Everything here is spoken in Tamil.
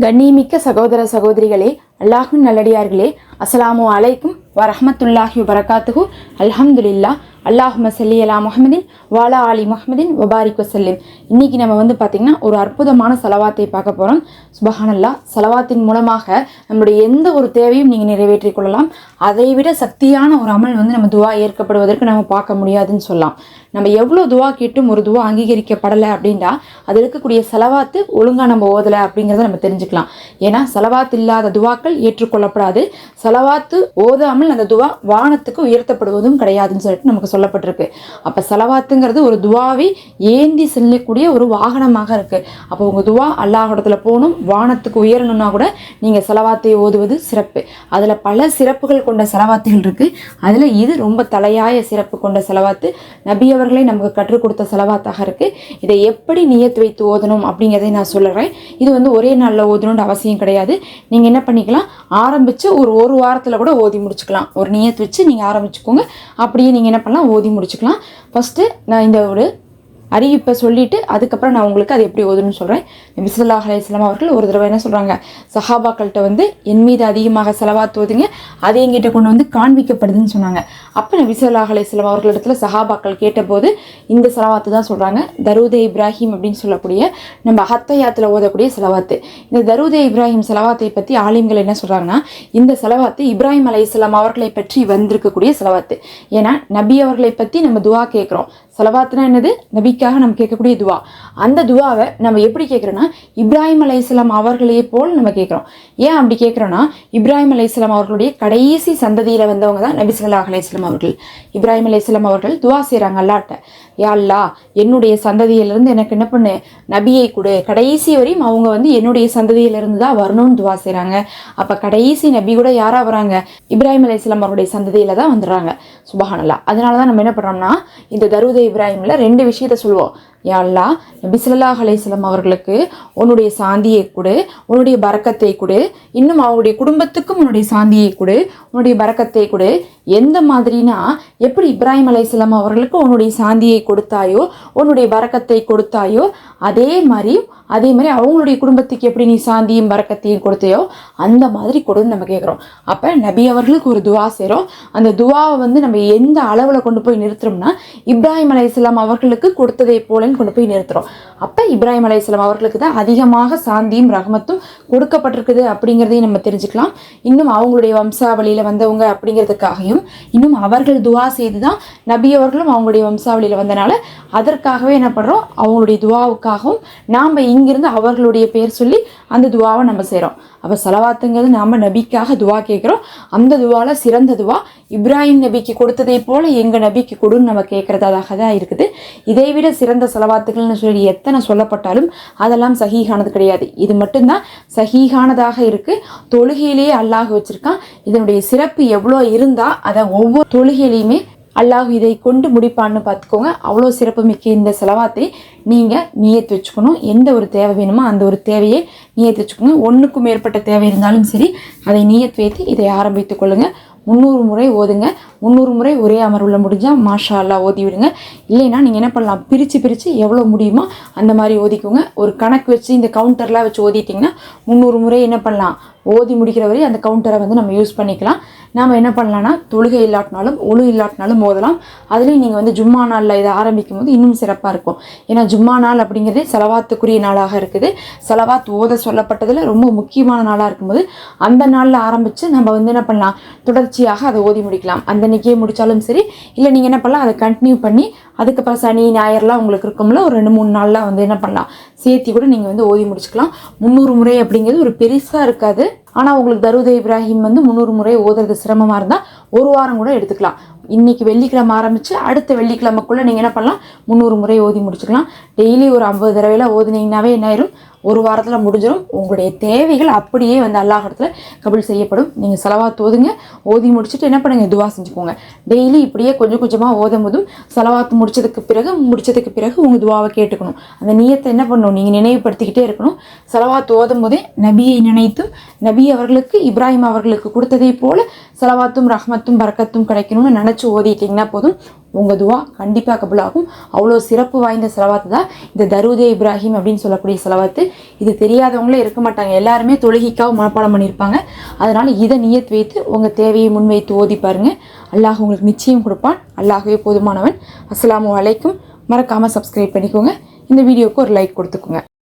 கண்ணியமிக்க சகோதர சகோதரிகளே அல்லாஹும் நல்லடியார்களே அஸ்லாமு அலைக்கும் வரஹமத்துல்லாஹி வரகாத்துகு அல்ஹம்துலில்லா அல்லாஹும சல்லி அலா முஹமதின் வாலா அலி முஹம்மதின் வபாரிக் வசல்லிம். இன்னைக்கு நம்ம வந்து பார்த்திங்கன்னா ஒரு அற்புதமான செலவாத்தை பார்க்க போகிறோம் சுபஹானல்லா செலவாத்தின் மூலமாக நம்மளுடைய எந்த ஒரு தேவையும் நீங்கள் நிறைவேற்றிக் கொள்ளலாம். அதை விட சக்தியான ஒரு அமல் வந்து நம்ம துவா ஏற்கப்படுவதற்கு நம்ம பார்க்க முடியாதுன்னு சொல்லலாம். நம்ம எவ்வளோ துவா கேட்டும் ஒரு துவா அங்கீகரிக்கப்படலை அப்படின்னா அதில் இருக்கக்கூடிய செலவாத்து ஒழுங்காக நம்ம ஓதலை அப்படிங்கிறத நம்ம தெரிஞ்சுக்கலாம். ஏன்னா செலவாத்து இல்லாத துவாக்கள் ஏற்றுக்கொள்ளப்படாது. செலவாத்து ஓதாமல் அந்த துவா வானத்துக்கு உயர்த்தப்படுவதும் கிடையாதுன்னு சொல்லிட்டு நமக்கு சொல்லப்பட்டிருக்கு. அப்போ செலவாத்துங்கிறது ஒரு துவாவை ஏந்தி செல்லக்கூடிய ஒரு வாகனமாக இருக்குது அப்போ உங்கள் துவா அல்லாஹிடத்தில் போகணும் வானத்துக்கு உயரணும்னா கூட நீங்கள் செலவாத்தை ஓதுவது சிறப்பு. அதில் பல சிறப்புகள் கொண்ட செலவாத்துகள் இருக்குது அதில் இது ரொம்ப தலையாய சிறப்பு கொண்ட செலவாத்து. நபியவர்களை நமக்கு கற்றுக் கொடுத்த செலவாத்தாக இருக்குது இதை எப்படி நியத்து வைத்து ஓதணும் அப்படிங்கிறதை நான் சொல்லுறேன் இது வந்து ஒரே நாளில் ஓதணும்னு அவசியம் கிடையாது. நீங்கள் என்ன பண்ணிக்கலாம்? ஆரம்பித்து ஒரு ஒரு வாரத்தில் கூட ஓதி முடிச்சுக்கலாம். ஒரு நியத்து வச்சு நீங்கள் ஆரம்பிச்சுக்கோங்க. அப்படியே நீங்கள் என்ன பண்ணலாம்? ஓதி முடிச்சுக்கலாம். ஃபஸ்ட்டு நான் இந்த ஒரு அறிவிப்பை சொல்லிட்டு அதுக்கப்புறம் நான் உங்களுக்கு அது எப்படி ஓதுன்னு சொல்கிறேன் நபிசுல்லாஹ் அலையம் அவர்கள் ஒரு தடவை என்ன சொல்கிறாங்க சஹாபாக்கள்கிட்ட வந்து என் மீது அதிகமாக செலவாத்து ஓதுங்க அது எங்கிட்ட கொண்டு வந்து காண்பிக்கப்படுதுன்னு சொன்னாங்க. அப்போ நபிசுல்லாஹ் அலையம் அவர்களிடத்துல சஹாபாக்கள் கேட்டபோது இந்த செலவாத்து தான் சொல்கிறாங்க தருதே இப்ராஹிம் அப்படின்னு சொல்லக்கூடிய நம்ம ஹத்தையாத்தில் ஓதக்கூடிய செலவாத்து. இந்த தருதே இப்ராஹிம் செலவாத்தை பற்றி ஆலிம்கள் என்ன சொல்கிறாங்கன்னா இந்த செலவாத்து இப்ராஹிம் அலை அவர்களை பற்றி வந்திருக்கக்கூடிய செலவாத்து. ஏன்னா நபி அவர்களை பற்றி நம்ம துவா கேட்குறோம். செலவாத்துனா என்னது? நபிக்காக நம்ம கேட்கக்கூடிய துவா. அந்த துவாவை நம்ம எப்படி கேட்குறோன்னா இப்ராஹிம் அலையாம் அவர்களையே போல் நம்ம கேட்குறோம். ஏன் அப்படி கேட்குறோன்னா இப்ராஹிம் அலையாம் அவர்களுடைய கடைசி சந்ததியில் வந்தவங்க தான் நபி ஸல்லல்லாஹு அலைஹி வஸல்லம் அவர்கள். இப்ராஹிம் அலையாம் அவர்கள் துவா செய்கிறாங்க அல்லாட்ட. யா அல்லா என்னுடைய சந்ததியிலிருந்து எனக்கு என்ன பண்ணு? நபியை கொடு. கடைசி வரையும் அவங்க வந்து என்னுடைய சந்ததியிலிருந்து தான் வரணும்னு துவா செய்கிறாங்க அப்போ கடைசி நபி கூட யாராக வராங்க? இப்ராஹிம் அலையாம் அவருடைய சந்ததியில் தான் வந்துடுறாங்க. சுபஹானல்லா அதனால தான் நம்ம என்ன பண்ணுறோம்னா இந்த தருவத இப்ராஹிமில் ரெண்டு விஷயத்த சொல்லி ဆိုတော့ நபி ஸல்லல்லாஹு அலைஹி அவர்களுக்கு உன்னுடைய சாந்தியை கொடு உன்னுடைய பறக்கத்தை கொடு இன்னும் அவருடைய குடும்பத்துக்கும் உன்னுடைய சாந்தியை கொடு உன்னுடைய பறக்கத்தை கொடு. எந்த மாதிரினா எப்படி இப்ராஹிம் அலைஹிஸ்ஸலாம் அவர்களுக்கு உன்னுடைய சாந்தியை கொடுத்தாயோ உன்னுடைய பறக்கத்தை கொடுத்தாயோ அதே மாதிரி அதே மாதிரி அவங்களுடைய குடும்பத்துக்கு எப்படி நீ சாந்தியும் பறக்கத்தையும் கொடுத்தையோ அந்த மாதிரி கொடுன்னு நம்ம கேட்குறோம் அப்போ நபி அவர்களுக்கு ஒரு துவா செய்கிறோம் அந்த துவாவை வந்து நம்ம எந்த அளவில் கொண்டு போய் நிறுத்துறோம்னா இப்ராஹிம் அலைஹிஸ்ஸலாம் அவர்களுக்கு கொடுத்ததை போலன்னு கொண்டு போய் நிறுத்துறோம். அப்போ இப்ராஹிம் அலைஹிஸ்ஸலாம் அவர்களுக்கு தான் அதிகமாக சாந்தியும் ரகமத்தும் கொடுக்கப்பட்டிருக்குது அப்படிங்கிறதையும் நம்ம தெரிஞ்சுக்கலாம். இன்னும் அவங்களுடைய வம்சாவளியில் வந்தவங்க அப்படிங்கிறதுக்காகவும் இன்னும் அவர்கள் துவா செய்து தான் நபி அவர்களும் அவங்களுடைய வம்சாவளியில் வந்தனால அதற்காகவே என்ன பண்ணுறோம் அவங்களுடைய துவாவுக்காகவும் நாம் இங்கிருந்து அவர்களுடைய பேர் சொல்லி அந்த துவாவை நம்ம செய்கிறோம் அப்போ செலவாத்துங்கிறது நாம் நபிக்காக துவா கேட்குறோம். அந்த துவாவில் சிறந்த துவா இப்ராஹிம் நபிக்கு கொடுத்ததை போல் எங்கள் நபிக்கு கொடுன்னு நம்ம கேட்குறதாக தான் இருக்குது. இதை விட சிறந்த செலவாத்துகள்னு சொல்லி எத்தனை சொல்லப்பட்டாலும் அதெல்லாம் சகீகானது கிடையாது. இது மட்டும்தான் சகீகானதாக இருக்குது தொழுகையிலேயே அல்லாஹ் வச்சுருக்கான். இதனுடைய சிறப்பு எவ்வளோ இருந்தால் அதை ஒவ்வொரு தொழுகையிலையுமே அல்லாஹ் இதை கொண்டு முடிப்பான்னு பார்த்துக்கோங்க. அவ்வளோ சிறப்பு மிக்க இந்த செலவாத்தை நீங்கள் நியத்து வச்சுக்கணும். எந்த ஒரு தேவை வேணுமோ அந்த ஒரு தேவையை நியத்து வச்சுக்கோங்க ஒன்றுக்கும் மேற்பட்ட தேவை இருந்தாலும் சரி அதை நியத்து வைத்து இதை ஆரம்பித்துக் கொள்ளுங்கள் முந்நூறு முறை ஓதுங்க. முந்நூறு முறை ஒரே அமர்வில் முடிஞ்சால் மாஷா அல்லா ஓதி விடுங்க. இல்லைன்னா நீங்கள் என்ன பண்ணலாம்? பிரித்து பிரித்து எவ்வளோ முடியுமோ அந்த மாதிரி ஓதிக்கோங்க. ஒரு கணக்கு வச்சு இந்த கவுண்டர்லாம் வச்சு ஓதிட்டிங்கன்னா முந்நூறு முறை என்ன பண்ணலாம்? ஓதி முடிக்கிற வரை அந்த கவுண்டரை வந்து நம்ம யூஸ் பண்ணிக்கலாம். நாம் என்ன பண்ணலாம்னா தொழுகை இல்லாட்டினாலும் ஒழு இல்லாட்டினாலும் ஓதலாம். அதுலேயும் நீங்கள் வந்து ஜும்மா நாளில் இதை ஆரம்பிக்கும் போது இன்னும் சிறப்பாக இருக்கும். ஏன்னா ஜும்மா நாள் அப்படிங்கிறதே செலவாத்துக்குரிய நாளாக இருக்குது. செலவாத் ஓத சொல்லப்பட்டதில் ரொம்ப முக்கியமான நாளாக இருக்கும்போது அந்த நாளில் ஆரம்பித்து நம்ம வந்து என்ன பண்ணலாம் தொடர்ச்சியாக அதை ஓதி முடிக்கலாம். அந்த அன்றைக்கே முடித்தாலும் சரி இல்லை நீங்கள் என்ன பண்ணலாம் அதை கண்டினியூ பண்ணி அதுக்கப்புறம் சனி ஞாயிறுலாம் உங்களுக்கு இருக்கும்ல ஒரு ரெண்டு மூணு நாளில் வந்து என்ன பண்ணலாம் சேர்த்தி கூட நீங்கள் வந்து ஓதி முடிச்சுக்கலாம். முந்நூறு முறை அப்படிங்கிறது ஒரு பெருசாக இருக்காது. ஆனால் உங்களுக்கு தருத இப்ராஹிம் வந்து முந்நூறு முறை ஓதுறது சிரமமாக இருந்தால் ஒரு வாரம் கூட எடுத்துக்கலாம். இன்றைக்கி வெள்ளிக்கிழமை ஆரம்பித்து அடுத்த வெள்ளிக்கிழமைக்குள்ளே நீங்கள் என்ன பண்ணலாம்? முந்நூறு முறை ஓதி முடிச்சுக்கலாம். டெய்லி ஒரு ஐம்பது தடவையில் ஓதினீங்கனாவே என்ன ஆயிரும்? ஒரு வாரத்தில் முடிஞ்சிடும் உங்களுடைய தேவைகள் அப்படியே வந்து அல்லாஹ் கபில் செய்யப்படும். நீங்கள் செலவாத் தோதுங்க ஓதி முடிச்சுட்டு என்ன பண்ணுங்க? துவா செஞ்சுக்கோங்க. டெய்லி இப்படியே கொஞ்சம் கொஞ்சமாக ஓதும் போதும் செலவாத்து முடிச்சதுக்கு பிறகு முடிச்சதுக்கு பிறகு உங்கள் துவாவை கேட்டுக்கணும். அந்த நியத்தை என்ன பண்ணணும்? நீங்கள் நினைவுபடுத்திக்கிட்டே இருக்கணும். செலவாத்து ஓதும் போதே நபியை நினைத்தும் நபி அவர்களுக்கு இப்ராஹிம் அவர்களுக்கு கொடுத்ததை போல செலவாத்தும் ரஹ்மத் ரஹமத்தும் பறக்கத்தும் கிடைக்கணும்னு நினச்சி ஓதிட்டிங்கன்னா போதும். உங்கள் துவா கண்டிப்பாக கபுலாகும். அவ்வளோ சிறப்பு வாய்ந்த செலவாத்து தான் இந்த தருதே இப்ராஹிம் அப்படின்னு சொல்லக்கூடிய செலவாத்து. இது தெரியாதவங்களே இருக்க மாட்டாங்க. எல்லாருமே தொழுகிக்காக மனப்பாடம் பண்ணியிருப்பாங்க அதனால் இதை நியத் வைத்து உங்கள் தேவையை முன்வைத்து ஓதி பாருங்கள் அல்லாஹ் உங்களுக்கு நிச்சயம் கொடுப்பான். அல்லாஹவே போதுமானவன். அஸ்ஸலாமு அலைக்கும். மறக்காமல் சப்ஸ்கிரைப் பண்ணிக்கோங்க. இந்த வீடியோவுக்கு ஒரு லைக் கொடுத்துக்கோங்க.